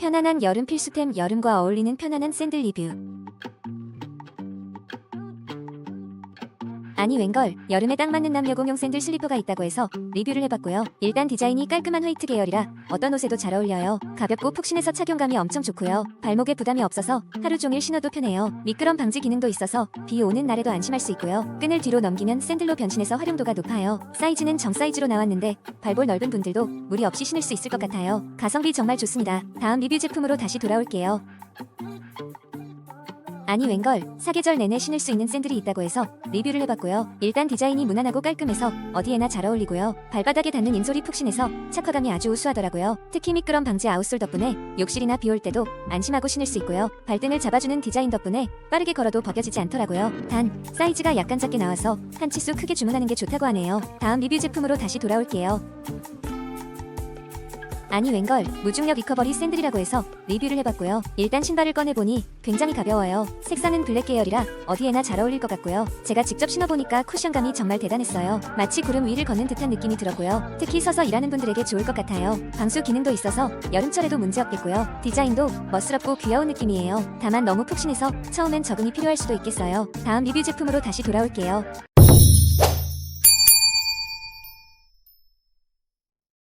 편안한 여름 필수템 여름과 어울리는 편안한 샌들 리뷰. 아니 웬걸 여름에 딱 맞는 남녀공용 샌들 슬리퍼가 있다고 해서 리뷰를 해봤고요. 일단 디자인이 깔끔한 화이트 계열이라 어떤 옷에도 잘 어울려요. 가볍고 푹신해서 착용감이 엄청 좋고요. 발목에 부담이 없어서 하루 종일 신어도 편해요. 미끄럼 방지 기능도 있어서 비 오는 날에도 안심할 수 있고요. 끈을 뒤로 넘기면 샌들로 변신해서 활용도가 높아요. 사이즈는 정 사이즈로 나왔는데 발볼 넓은 분들도 무리 없이 신을 수 있을 것 같아요. 가성비 정말 좋습니다. 다음 리뷰 제품으로 다시 돌아올게요. 아니 웬걸 사계절 내내 신을 수 있는 샌들이 있다고 해서 리뷰를 해봤고요. 일단 디자인이 무난하고 깔끔해서 어디에나 잘 어울리고요. 발바닥에 닿는 인솔이 푹신해서 착화감이 아주 우수하더라고요. 특히 미끄럼 방지 아웃솔 덕분에 욕실이나 비 올 때도 안심하고 신을 수 있고요. 발등을 잡아주는 디자인 덕분에 빠르게 걸어도 벗겨지지 않더라고요. 단 사이즈가 약간 작게 나와서 한 치수 크게 주문하는 게 좋다고 하네요. 다음 리뷰 제품으로 다시 돌아올게요. 아니 웬걸 무중력 리커버리 샌들이라고 해서 리뷰를 해봤고요. 일단 신발을 꺼내보니 굉장히 가벼워요. 색상은 블랙 계열이라 어디에나 잘 어울릴 것 같고요. 제가 직접 신어보니까 쿠션감이 정말 대단했어요. 마치 구름 위를 걷는 듯한 느낌이 들었고요. 특히 서서 일하는 분들에게 좋을 것 같아요. 방수 기능도 있어서 여름철에도 문제없겠고요. 디자인도 멋스럽고 귀여운 느낌이에요. 다만 너무 푹신해서 처음엔 적응이 필요할 수도 있겠어요. 다음 리뷰 제품으로 다시 돌아올게요.